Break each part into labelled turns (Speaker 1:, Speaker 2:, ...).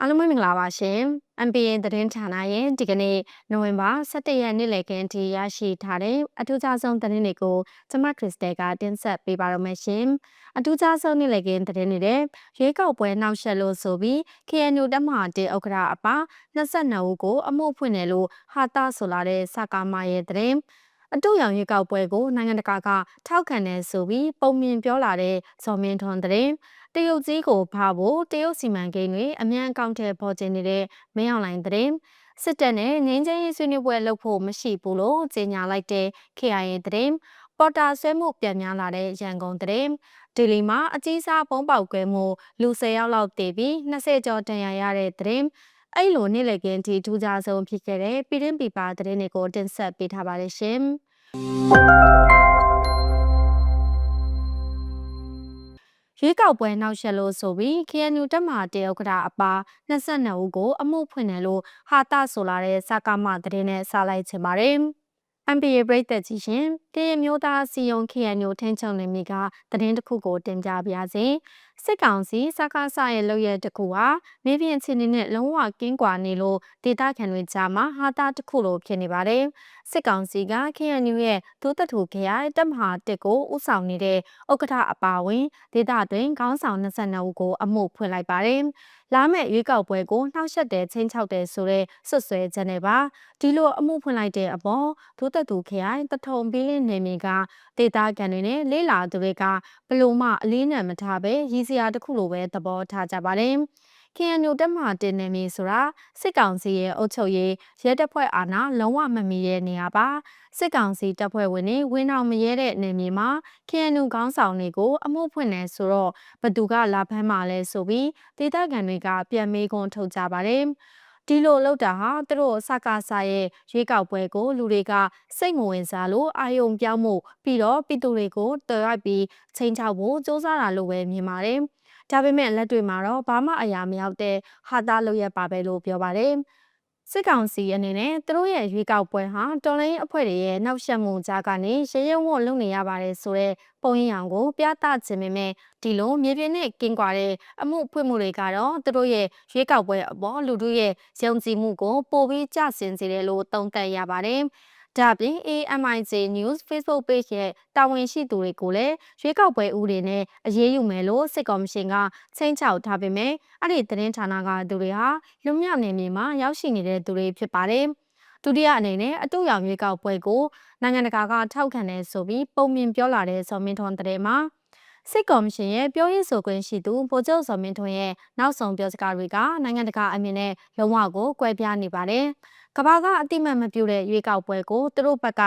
Speaker 1: အားလုံးပဲမင်္ဂလာပါရှင် MPN သတင်းဌာနရဲ့ဒီကနေ့နိုဝင်ဘာ17ရက်နေ့လည်ခင်းထိရရှိထားတဲ့အထူးခြားဆုံးသတင်းတွေကိုကျမခရစ်စတဲကတင်ဆက်ပေးပါရမရှင်အထူးခြားဆုံးနေ့လည်ခင်းသတင်းတွေတဲ့ရွေးကောက်ပွဲနောက်ဆက်လို့ဆိုပြီး KNU တက်မဟာတေဥက္ကဋ္ဌအပါ22ဦးကိုအမှုဖွင့်တယ်လို့ဟာတာဆိုလာတဲ့စကားမရဲ့သတင်း အတူရောင်ရွေးကောက်ပွဲကိုနိုင်ငံတကာကထောက်ခံတယ်ဆိုပြီးပုံမြင်ပြောလာတဲ့ဇော်မင်းထွန်းတဲ့တရုတ်ကြီးကိုဖားဖို့တရုတ်စီမံကိန်းတွေအမြန်အကောင့်ထဲပေါ်ကျနေတဲ့မင်းအောင်လိုင်တဲ့စစ်တပ်နဲ့ငင်းချင်းရေးဆွေးနွေးပွဲလုပ်ဖို့မရှိဘူးလို့ကြေညာလိုက်တဲ့ KIA တဲ့ပေါ်တာဆွဲမှုပြန်များလာတဲ့ရန်ကုန်တဲ့ဒီလီမှာအကြီးစားပုံးပေါက်ကွဲမှုလူ၁၀ယောက်လောက်တည်ပြီး20ကျော်တန်ရာရတဲ့တဲ့ အဲ့လိုနေ့လည်ကင်းထိထူးခြားဆုံးဖြစ်ခဲ့တဲ့ပြည်တွင်းပြည်ပသတင်းတွေကိုတင်ဆက်ပေးထားပါတယ်ရှင်ရွေးကောက်ပွဲနောက်ဆက်လို့ဆိုပြီး KNU တက်မှာတရုတ်ကတာအပါ22ဦးကို အမှုဖွင့်တယ်လို့ဟာတာဆိုလာတဲ့စကားမသတင်းနဲ့စာလိုက်ချင်ပါတယ်။ MPA ပြည်သက်ကြီးရှင်တရမျိုးသားစီယုံ KNU ထင်းချုံနေမိကသတင်းတစ်ခုကိုတင်ပြပါရစေ။စစ်ကောင်စီစကားဆရဲ့လုပ်ရတစ်ခုဟာနေပြင်ချင်းနေနဲ့လုံးဝကင်းကွာနေလို့ဒေတာခံတွေကြားမှာဟာတာတစ်ခုလိုဖြစ်နေပါတယ်။စစ်ကောင်စီက KNU ရဲ့ဒုတထုခရိုင်တပ်မဟာတစ်ကိုဥဆောင်နေတဲ့ဥက္ကဋ္ဌအပါဝင်ဒေတာတွင်ခေါင်းဆောင်22ဦးကိုအမှုဖွင့်လိုက်ပါတယ်။လာမယ့်ရွေးကောက်ပွဲကိုနှောက်ယှက်တဲ့ချင်းချောက်တဲ့ဆိုတဲ့ဆွဆွဲချက်နဲ့ပါဒီလိုအမှုဖွင့်လိုက်တဲ့အပေါ်ဒုသက်သူခရိုင်တထုံပီးလင်းနေမီကဒေတာကန်တွေနဲ့လေးလာသူတွေကဘလို့မှအလေးနံမထားပဲရည်စရာတစ်ခုလိုပဲသဘောထားကြပါတယ် KNU တက်မှတင်နေမည်ဆိုတာစစ်ကောင်စီရဲ့အုပ်ချုပ်ရေးရဲတပ်ဖွဲ့အာဏာလုံးဝမမီတဲ့နေရာပါစစ်ကောင်စီတပ်ဖွဲ့ဝင်တွေဝင်းအောင်မရဲတဲ့နေမြေမှာ KNU ခေါင်းဆောင်တွေကိုအမှုဖွင့်နေဆိုတော့ဘသူကလာဖမ်းမှလဲဆိုပြီးဒေသခံတွေကပြန်မေးခွန်းထုတ်ကြပါတယ် ဒီလိုလောက်တာဟာသူတို့စကားဆာရဲ့ရွေးကောက်ပွဲကိုလူတွေကစိတ်မဝင်စားလို့အာယုံပြောင်းမှုပြီးတော့ပြည်သူတွေကိုတော်ရိုက်ပြီးချိန်ချောက်ဖို့စ조사တာလို့ပဲမြင်ပါတယ်။ဒါပေမဲ့လက်တွေ့မှာတော့ဘာမှအရာမရောက်တဲ့ဟာတာလုပ်ရပါပဲလို့ပြောပါတယ် စစ်ကောင်စီအနေနဲ့သူတို့ရဲ့ရွေးကောက်ပွဲဟာတော်လိုင်းအဖွဲ့တွေရဲ့နောက်ဆက်မှုကြားကနေရရဲဝံ့လုပ်နေရပါတယ်ဆိုတော့ပုံရိပ်အောင်ကိုပြသခြင်းပေမဲ့ဒီလိုမြေပြင်နဲ့ကင်းကွာတဲ့အမှုဖွင့်မှုတွေကတော့သူတို့ရဲ့ရွေးကောက်ပွဲအပေါ်လူတို့ရဲ့ယုံကြည်မှုကိုပိုပြီးကျဆင်းစေတယ်လို့သုံးသပ်ရပါတယ်။ ဒါပြင် AMIJ News Facebook page ရဲ့တာဝန်ရှိသူတွေကိုလည်းရွေးကောက်ပွဲဥပဒေနဲ့အရေးယူမယ်လို့စစ်ကော်မရှင်ကချိန်ချောက်ထားပေမဲ့အဲ့ဒီသတင်းဌာနကသူတွေဟာလူမြောက်နေမြေမှာရောက်ရှိနေတဲ့သူတွေဖြစ်ပါတယ်။ဒုတိယအနေနဲ့အတူရောင်ရွေးကောက်ပွဲကိုနိုင်ငံတကာကထောက်ခံတယ်ဆိုပြီးပုံမြင်ပြောလာတဲ့ဇော်မင်းထွန်းတဲ့မှာ စစ်ကော်မရှင်ရဲ့ပြောရေးဆိုခွင့်ရှိသူဗိုလ်ချုပ်စော်မင်းထွန်းရဲ့နောက်ဆုံးပြောစကားတွေကနိုင်ငံတကာအမြင်နဲ့လုံးဝကိုကွဲပြားနေပါတယ်။ကဘာကအတိမတ်မပြုတဲ့ရွေးကောက်ပွဲကိုသူတို့ဘက်က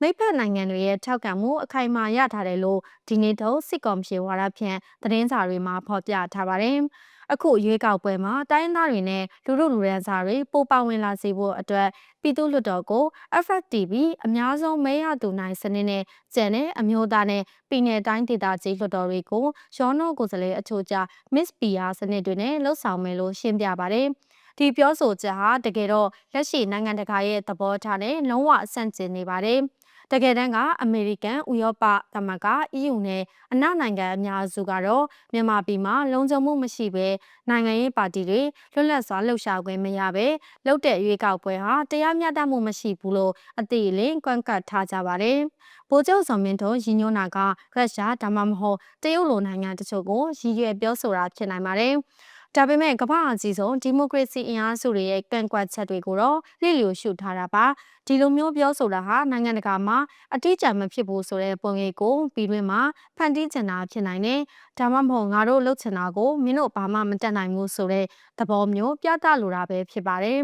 Speaker 1: မိဖက်နိုင်ငံတွေရဲ့ထောက်ခံမှုအခိုင်အမာရထားတယ်လို့ဒီနေ့တော့စစ်ကော်မရှင်ဝါဒဖြန့်သတင်းစာတွေမှာဖော်ပြထားပါတယ်။ အခုရွေးကောက်ပွဲမှာတိုင်းသားတွေနဲ့လူလူလူရန်စာတွေပိုပါဝင်လာစေဖို့အတွက်ပြည်သူ့လွှတ်တော်ကို FFTV အများဆုံးမဲရသူနိုင်စနစ်နဲ့ကျန်တဲ့အမျိုးသားနဲ့ပြည်내တိုင်းဒေသကြီးလွှတ်တော်တွေကိုရောနောကိုယ်စားလှယ်အချို့ကြ Miss PR စနစ်တွေနဲ့လှုပ်ဆောင်မယ်လို့ရှင်းပြပါတယ်။ဒီပြောဆိုချက်ဟာတကယ်တော့လက်ရှိနိုင်ငံတကာရဲ့သဘောထားနဲ့လုံးဝဆန့်ကျင်နေပါတယ်။ တကယ်တမ်းကအမေရိကန်ဥရောပသမဂ္ဂ EU နဲ့အနောက်နိုင်ငံအများစုကတော့မြန်မာပြည်မှာလုံခြုံမှုမရှိဘဲနိုင်ငံရေးပါတီတွေလွတ်လပ်စွာလှုပ်ရှားခွင့်မရဘဲလှုပ်တဲ့ရွေးကောက်ပွဲဟာတရားမျှတမှုမရှိဘူးလို့အတိအလင်းကွန့်ကတ်ထားကြပါတယ်။ဗိုလ်ချုပ်စော်မင်းတို့ရည်ညွှန်းတာကရုရှားဒါမှမဟုတ်တရုတ်လိုနိုင်ငံတချို့ကိုရည်ရွယ်ပြောဆိုတာဖြစ်နိုင်ပါတယ်။ ဒါပေမဲ့ကမ္ဘာအကြီးဆုံးဒီမိုကရေစီအင်အားစုတွေရဲ့ကန့်ကွက်ချက်တွေကိုတော့လျှို့လျိုရှုထားတာပါဒီလိုမျိုးပြောဆိုတာဟာနိုင်ငံတကာမှာအတိအကျမဖြစ်ဘူးဆိုတဲ့ပုံရိပ်ကိုပြီးတွင်မှာဖန်တီးချင်တာဖြစ်နိုင်တယ်ဒါမှမဟုတ်ငါတို့လုပ်ချင်တာကိုမင်းတို့ဘာမှမတတ်နိုင်ဘူးဆိုတဲ့သဘောမျိုးပြသလိုတာပဲဖြစ်ပါတယ်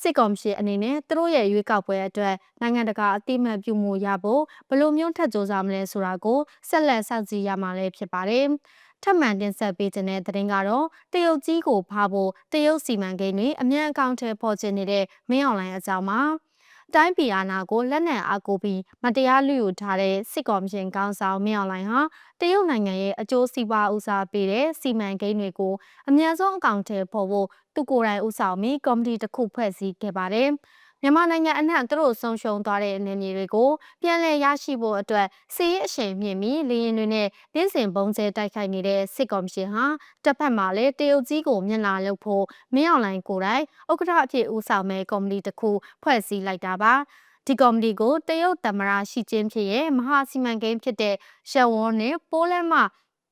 Speaker 1: စစ်ကော်မရှင်အနေနဲ့သူတို့ရဲ့ရွေးကောက်ပွဲအတွက်နိုင်ငံတကာအတိမတ်ပြုမှုရဖို့ဘယ်လိုမျိုးထပ်ကြိုးစားမလဲဆိုတာကိုဆက်လက်စောင့်ကြည့်ရမှာလည်းဖြစ်ပါတယ်။ ထပ်မံတင်ဆက်ပေးခြင်းတဲ့သတင်းကတော့တရုတ်ကြီးကိုဖားဖို့တရုတ်စီမံကိန်းတွေအမြန်အကောင့်ထဲပေါ်ကျနေတဲ့မင်းအွန်လိုင်းအကြောင်းမှာတိုင်းပြည်အာဏာကိုလက်နက်အားကိုပြီးမတရားလူယူထားတဲ့စစ်ကော်မရှင်ကောင်းဆောင်မင်းအွန်လိုင်းဟာတရုတ်နိုင်ငံရဲ့အကျိုးစီးပွားဦးစားပေးတဲ့စီမံကိန်းတွေကိုအမြန်ဆုံးအကောင့်ထဲပေါ်ဖို့သူကိုယ်တိုင်ဦးဆောင်ပြီးကော်မတီတစ်ခုဖွဲ့စည်းခဲ့ပါတယ်။င မြန်မာနိုင်ငံအနှံ့သူတို့ဆုံးရှုံးသွားတဲ့နေမြေတွေကိုပြန်လည်ရရှိဖို့အတွက်စီးရဲအရှိန်မြင့်ပြီးလေရင်တွေနဲ့တင်းစင်ပုံကျဲတိုက်ခိုက်နေတဲ့စစ်ကော်မရှင်ဟာတစ်ဖက်မှာလည်းတရုတ်ကြီးကိုမျက်နှာလုပ်ဖို့မင်းအောင်လိုင်ကိုယ်တိုင်ဥက္ကဋ္ဌအဖြစ်ဦးဆောင်မဲ့ကော်မတီတစ်ခုဖွဲ့စည်းလိုက်တာပါဒီကော်မတီကိုတရုတ်သမ္မတရှီကျင်းဖြစ်ရဲ့မဟာစီမံကိန်းဖြစ်တဲ့ရှယ်ဝွန်နဲ့ပိုးလန်မှ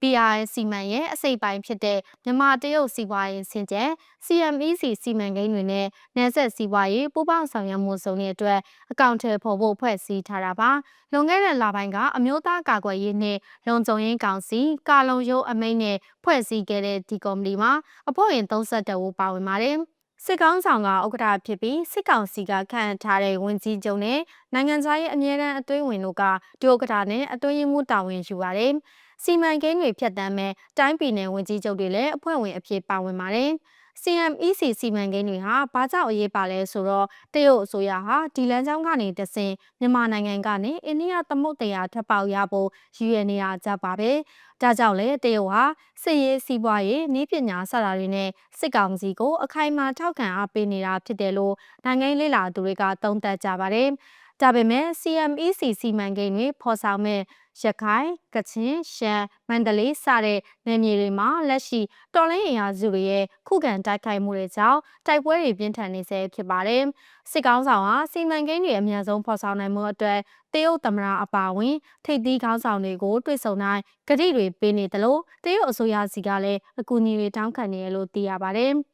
Speaker 1: PRS စီမံရဲ့အစိပ်ပိုင်းဖြစ်တဲ့မြန်မာတရုတ်စီးပွားရေးစင်ကြယ် CMEC စီမံကိန်းတွေနဲ့နယ်စပ်စီးပွားရေးပူးပေါင်းဆောင်ရွက်မှုစုံရဲ့အတွက်အကောင့်ထဲပေါ်ဖို့ဖွဲ့စည်းထားတာပါလွန်ခဲ့တဲ့လပိုင်းကအမျိုးသားကာကွယ်ရေးနှင့်လုံခြုံရေးကောင်စီကာလုံရုံးအမိန့်နဲ့ဖွဲ့စည်းခဲ့တဲ့ဒီကော်မတီမှာအဖွဲ့ဝင်32ဦးပါဝင်ပါတယ်စစ်ကောင်းဆောင်ကဥက္ကဋ္ဌဖြစ်ပြီးစစ်ကောင်စီကခန့်ထားတဲ့ဝန်ကြီးချုပ်နဲ့နိုင်ငံသားရေးအမြဲတမ်းအတွင်းဝင်တို့ကဒုဥက္ကဋ္ဌနဲ့အတွင်းမှုတာဝန်ယူပါတယ်။ စီမံကိန်းတွေဖြတ်တန်းမဲ့တိုင်းပြည်နယ်ဝန်ကြီးချုပ်တွေလည်းအဖွဲ့ဝင်အဖြစ်ပါဝင်ပါတယ်။ CMEC စီမံကိန်းတွေဟာဘာကြောင့်အရေးပါလဲဆိုတော့တရုတ်အစိုးရဟာဒီလမ်းကြောင်းကနေတဆင်မြန်မာနိုင်ငံကနေအိန္ဒိယသမုဒ္ဒရာထပ်ပေါက်ရဖို့ရည်ရွယ်နေတာကြောင့်ပါပဲ။ဒါကြောင့်လေတရုတ်ဟာစစ်ရေးစီးပွားရေးနည်းပညာစတာတွေနဲ့စစ်ကောင်စီကိုအခိုင်အမာထောက်ခံအားပေးနေတာဖြစ်တယ်လို့နိုင်ငံရေးလေလာသူတွေကသုံးသပ်ကြပါတယ်။ ဒါပေမဲ့ CMEC စီမံကိန်းတွေဖော်ဆောင်မဲ့ရခိုင်ကချင်ရှမ်းမန္တလေးစတဲ့နယ်မြေတွေမှာလက်ရှိတော်လိုင်းအင်အားစုတွေရဲ့ခုခံတိုက်ခိုက်မှုတွေကြောင့်တိုက်ပွဲတွေပြင်းထန်နေဆဲဖြစ်ပါတယ်။စစ်ကောင်းဆောင်ဟာစီမံကိန်းတွေအများဆုံးဖော်ဆောင်နိုင်မှုအတွက်တရုတ်သမ္မတအပါအဝင်ထိပ်သီးခေါင်းဆောင်တွေကိုတွေ့ဆုံနိုင်ဂတိတွေပေးနေတယ်လို့တရုတ်အစိုးရစီကလည်းအကူအညီတွေတောင်းခံနေရလို့သိရပါတယ်။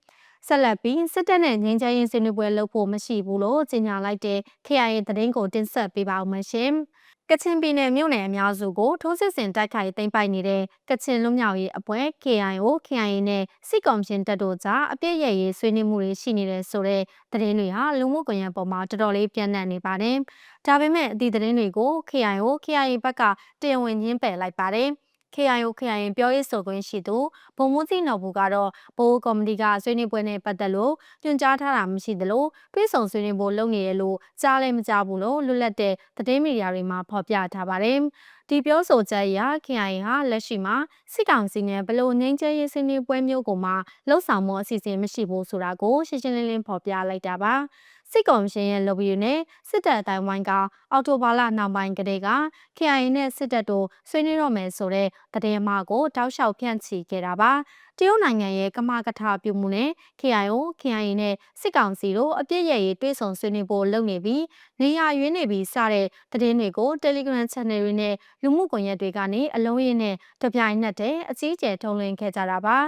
Speaker 1: ဆက်လက်ပြီးစစ်တပ်နဲ့ငင်းချရေးဆွေးနွေးပွဲလုပ်ဖို့မရှိဘူးလို့ကြေညာလိုက်တဲ့ KIA သတင်းကိုတင်ဆက်ပေးပါဦးမယ်ရှင်။ကချင်ပြည်နယ်မြို့နယ်အများစုကိုထိုးစစ်ဆင်တိုက်ခိုက်သိမ်းပိုက်နေတဲ့ကချင်လူမျိုးရေးအဖွဲ့ KIO KIA နဲ့စစ်ကောင်ရှင်တပ်တို့ကြားအပြည့်ရရေးဆွေးနွေးမှုတွေရှိနေတဲ့ဆိုတဲ့သတင်းတွေဟာလူမှုကွန်ရက်ပေါ်မှာတော်တော်လေးပြန့်နှံ့နေပါတယ်။ဒါပေမဲ့အသည့်သတင်းတွေကို KIO KIA ဘက်ကတရားဝင်ညှင်းပယ်လိုက်ပါတယ်။ KIO KIA ပြောရေးဆိုခွင့်ရှိသူဗိုလ်မှူးကြီးနော်ဘူးကတော့ဘိုးကော်မတီကဆွေးနွေးပွဲနဲ့ပတ်သက်လို့ညွှန်ကြားထားတာမရှိသလိုတွေးဆောင်ဆွေးနွေးဖို့လုပ်နေရလို့ကြားလည်းမကြားဘူးလို့လွတ်လပ်တဲ့သတင်းမီဒီယာတွေမှာဖော်ပြထားပါတယ်။ဒီပြောဆိုချက်အရ KIA ဟာလက်ရှိမှာစစ်ကောင်စီနဲ့ဘလို့ငင်းကျဲရေးဆွေးနွေးပွဲမျိုးကိုမှလှုပ်ဆောင်မှုအစီအစဉ်မရှိဘူးဆိုတာကိုရှင်းရှင်းလင်းလင်းဖော်ပြလိုက်တာပါ။ စစ်ကော်မရှင်ရဲ့ lobby နဲ့စစ်တပ်အတိုင်းဝိုင်းကအော်တိုဘာလနောက်ပိုင်းကတည်းက KIA နဲ့စစ်တပ်တို့ဆွေးနွေးတော့မယ်ဆိုတဲ့သတင်းမှာကိုတောက်လျှောက်ဖြန့်ချီခဲ့တာပါ တရုတ်နိုင်ငံရဲ့ကမကထပြုမှုနဲ့ KIO KIA နဲ့စစ်ကောင်စီတို့အပြစ်ရရေးတွဲဆောင်ဆွေးနွေးဖို့လုပ်နေပြီးနေရရွေးနေပြီးစတဲ့သတင်းတွေကို Telegram Channel တွေနဲ့လူမှုကွန်ရက်တွေကနေအလုံးရင်းနဲ့တပြိုင်နက်တည်းအကြီးအကျယ်ထုံးလွှင့်ခဲ့ကြတာပါ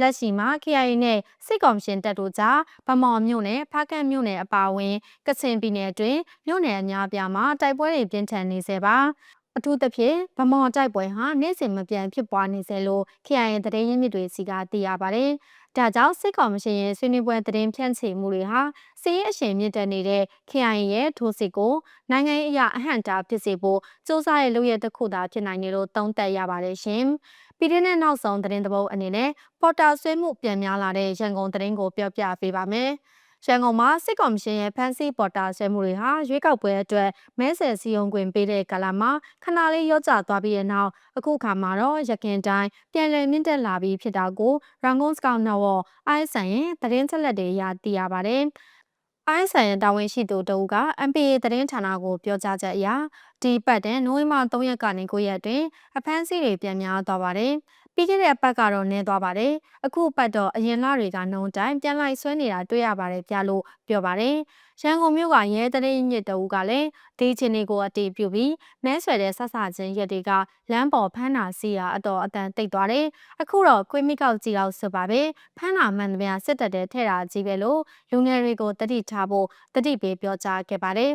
Speaker 1: လက်ရှိမှာ KIA နဲ့စစ်ကောင်ရှင်တပ်တို့ကြားဗမော်မြို့နယ်ဖားကန့်မြို့နယ်အပါအဝင်ကချင်ပြည်နယ်အတွင်းမြို့နယ်အများအပြားမှာတိုက်ပွဲတွေပြင်းထန်နေစေပါ အထူးသဖြင့်ဗမော်တိုက်ပွဲဟာနေ့စဉ်မပြန်ဖြစ်ပွားနေစေလို့ KIA သတင်းရင်းမြစ်တွေစီကသိရပါတယ်။ဒါကြောင့်စစ်ကောင်မရှင်ရဲ့ဆွေးနွေးပွဲသတင်းဖြန့်ချီမှုတွေဟာစီးရဲအရှင်မြင့်တက်နေတဲ့ KIA ရဲ့ထိုးစစ်ကိုနိုင်ငံရေးအရာအဟန့်တာဖြစ်စေဖို့စ조사ရဲ့လုပ်ရတဲ့တစ်ခုသာဖြစ်နိုင်တယ်လို့သုံးသပ်ရပါတယ်ရှင်။ပြည်တွင်းနဲ့နောက်ဆုံးသတင်းသဘောအနေနဲ့ပေါ်တာဆွေးမှုပြန်များလာတဲ့ရန်ကုန်သတင်းကိုပြောပြပေးပါမယ်။ ရန်ကုန်မှာစစ်ကော်မရှင်ရဲ့ဖမ်းဆီးပေါ်တာဆွဲမှုတွေဟာရွေးကောက်ပွဲအတွက်မဲဆယ်စည်းရုံးခွင့်ပေးတဲ့ကာလမှာခဏလေးရော့ကျသွားပြီးတဲ့နောက်အခုခါမှာတော့ရခင်တိုင်းပြန်လည်မြင့်တက်လာပြီးဖြစ်တာကိုရန်ကုန်စကောက်နော် ISN ရဲ့သတင်းချက်လက်တွေအရသိရပါတယ်။ ISN ရဲ့တာဝန်ရှိသူတို့က MPA သတင်းဌာနကိုပြောကြားချက်အရဒီပတ်တဲ့နိုဝင်ဘာ3ရက်ကနေ9ရက်တွင်အဖမ်းဆီးတွေပြန်များသွားပါတယ်။ ပြီးခဲ့တဲ့အပတ်ကတော့နည်းသွားပါတယ်အခုပတ်တော့အရင်လတွေကနှုံတိုင်းပြန်လိုက်ဆွဲနေတာတွေ့ရပါတယ်ပြလို့ပြောပါတယ်ရန်ကုန်မြို့ကရဲတရင်ညစ်တအူးကလည်းဒီချင်းတွေကိုအတီးပြုပြီးမဲဆွယ်တဲ့ဆဆချင်းရက်တွေကလမ်းပေါ်ဖမ်းတာစီရာအတော်အတန်တိတ်သွားတယ်အခုတော့ခွေးမိကောက်ကြည့်တော့ဆိုပါပဲဖမ်းတာမှန်သမျှစစ်တပ်တဲ့ထဲတာကြီးပဲလို့လူငယ်တွေကိုတတိထားဖို့တတိပေးပြောကြားခဲ့ပါတယ်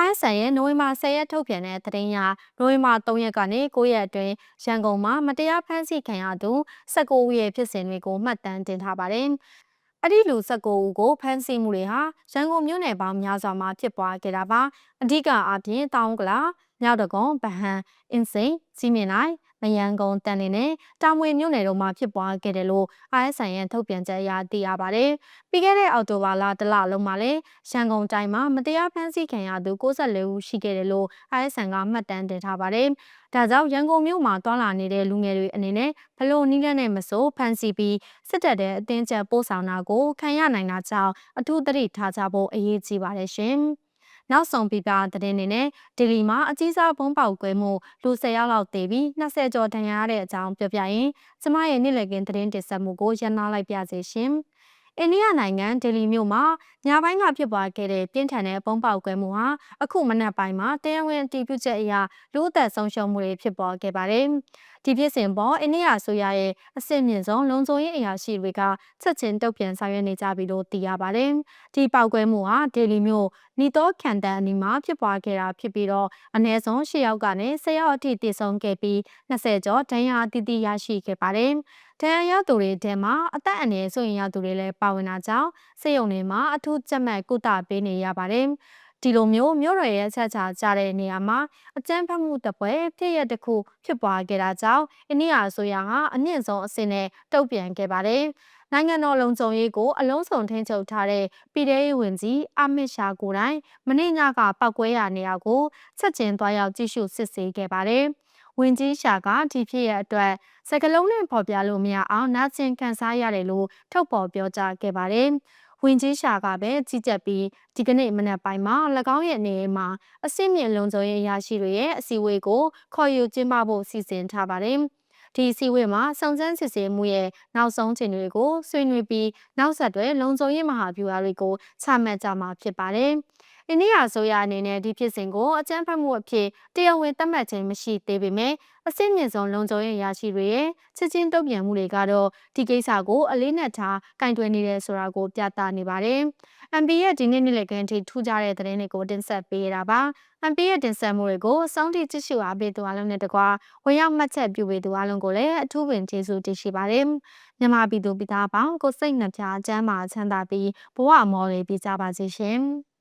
Speaker 1: ISN ရဲ့နိုဝင်ဘာ10ရက်ထုတ်ပြန်တဲ့သတင်းအရနိုဝင်ဘာ3ရက်ကနေ9ရက်အတွင်းရန်ကုန်မှာမတရားဖမ်းဆီးခံရသူ19ဦးရဲ့ဖြစ်စဉ်တွေကိုမှတ်တမ်းတင်ထားပါတယ်။အဲ့ဒီလူ19ဦးကိုဖမ်းဆီးမှုတွေဟာရန်ကုန်မြို့နယ်ပေါင်းများစွာမှာဖြစ်ပွားခဲ့တာပါ။အဓိကအားဖြင့်တောင်ကလာမြောက်တကုံဗဟန်အင်းစိန်စီမင်းလိုက် မယန်းကုန်းတန်နေနဲ့တာမွေမြို့နယ်တို့မှာဖြစ်ပွားခဲ့တယ်လို့ ISN ရဲ့ထုတ်ပြန်ချက်အရသိရပါတယ်။ပြီးခဲ့တဲ့အောက်တိုဘာလတလလုံးမှာလည်းရန်ကုန်တိုင်းမှာမတရားဖမ်းဆီးခံရသူ64ဦးရှိခဲ့တယ်လို့ ISN ကမှတ်တမ်းတင်ထားပါတယ်။ဒါကြောင့်ရန်ကုန်မြို့မှာတွာလာနေတဲ့လူငယ်တွေအနေနဲ့ဘလို့နည်းလမ်းနဲ့မဆိုဖမ်းဆီးပြီးစစ်တပ်တဲ့အတင်းကျပ်ပို့ဆောင်တာကိုခံရနိုင်တာကြောင့်အထူးသတိထားကြဖို့အရေးကြီးပါတယ်ရှင်။ နောက်ဆုံးပြပြသတင်းတွေနဲ့ဒေလီမှာအကြီးစားဘုံပေါက်ကွဲမှုလူ၁၀ယောက်လောက်သေပြီး20ကျော်ဒဏ်ရာရတဲ့အကြောင်းပြောပြရင်ကျမရဲ့နေ့လည်ခင်းသတင်းတင်ဆက်မှုကိုရန်နာလိုက်ပြစေရှင်။ အိန္ဒိယနိုင်ငံဒေလီမြို့မှာညပိုင်းကဖြစ်ပွားခဲ့တဲ့ပြင်းထန်တဲ့ပုံပေါက်ကွဲမှုဟာအခုမနက်ပိုင်းမှာတရားဝင်အတည်ပြုချက်အရလူအသက်ဆုံးရှုံးမှုတွေဖြစ်ပေါ်ခဲ့ပါတယ်။ဒီဖြစ်စဉ်ပေါ်အိန္ဒိယဆိုရရဲ့အဆင့်မြင့်ဆုံးလုံခြုံရေးအရာရှိတွေကချက်ချင်းတုံ့ပြန်ဆောင်ရွက်နေကြပြီလို့သိရပါတယ်။ဒီပေါက်ကွဲမှုဟာဒေလီမြို့နီတောခန်တန်အနီးမှာဖြစ်ပွားခဲ့တာဖြစ်ပြီးတော့အနည်းဆုံး၈ယောက်ကနေ၁၀ယောက်အထိတည်ဆုံခဲ့ပြီး20ကျော်ဒဏ်ရာအသီးသီးရရှိခဲ့ပါတယ်။ ဒဏ်ရာရသူတွေထဲမှာအသက်အန္တရာယ်ဆိုရင်ရသူတွေလည်းပါဝင်တာကြောင့်စေယုံတွေမှာအထူးကြက်မှတ်ကုသပေးနေရပါတယ်။ဒီလိုမျိုးမြို့ရရဲ့ဆက်ချာကြတဲ့နေရာမှာအကြမ်းဖက်မှုတပွဲဖြစ်ရတစ်ခုဖြစ်ပွားခဲ့တာကြောင့်အိန္ဒိယအစိုးရဟာအမြင့်ဆုံးအဆင့်နဲ့တုံ့ပြန်ခဲ့ပါတယ်။နိုင်ငံတော်လုံခြုံရေးကိုအလုံးစုံထိန်းချုပ်ထားတဲ့ပြည်ထရေးဝန်ကြီးအမစ်ရှာကိုယ်တိုင်မနေ့ညကပောက်ကွဲရနေရာကိုချက်ချင်းသွားရောက်ကြည့်ရှုစစ်ဆေးခဲ့ပါတယ်။ ဝင်ကြီးရှာကဒီဖြစ်ရအတွက်စကလုံးနဲ့ဖော်ပြလို့မရအောင်နာကျင်ကန်စားရတယ်လို့ထုတ်ပေါ်ပြောကြားခဲ့ပါတယ်။ဝင်ကြီးရှာကပဲကြီးကြပ်ပြီးဒီကနေ့မနက်ပိုင်းမှာ၎င်းရဲ့နေအိမ်မှာအစစ်မြင့်လုံခြုံရေးအရာရှိတွေရဲ့အစည်းအဝေးကိုခေါ်ယူကျင်းပဖို့စီစဉ်ထားပါတယ်။ဒီစီဝေးမှာစုံစမ်းစစ်ဆေးမှုရဲ့နောက်ဆုံးချိန်တွေကိုဆွေးနွေးပြီးနောက်ဆက်တွဲလုံခြုံရေးမဟာဗျူဟာတွေကိုချမှတ်ကြမှာဖြစ်ပါတယ်။ အိန္ဒိယအစိုးရအနေနဲ့ဒီဖြစ်စဉ်ကိုအကြမ်းဖက်မှုအဖြစ်တရားဝင်သတ်မှတ်ခြင်းမရှိသေးပေမဲ့အစစ်မြင့်ဆုံးလုံခြုံရေးရရှိတွေရဲ့ချက်ချင်းတုံ့ပြန်မှုတွေကတော့ဒီကိစ္စကိုအလေးနက်ထားကင်တွယ်နေတယ်ဆိုတာကိုပြသနေပါတယ်။ MP ရဲ့ဒီနေ့နေ့လည်ခင်းထိထူးခြားတဲ့သတင်းတွေကိုတင်ဆက်ပေးရတာပါ။ MP ရဲ့တင်ဆက်မှုတွေကိုစောင့်တိကြည့်ရှုအားပေးသူအလုံးနဲ့တကွာဝင်ရောက်မှတ်ချက်ပြုပေးသူအလုံးကိုလည်းအထူးပင်ကျေးဇူးတင်ရှိပါတယ်။မြန်မာပြည်သူပြည်သားပေါင်းကိုစိတ်နှပြချမ်းသာချမ်းသာပြီးဘဝအမော်လေးပြကြပါစေရှင်။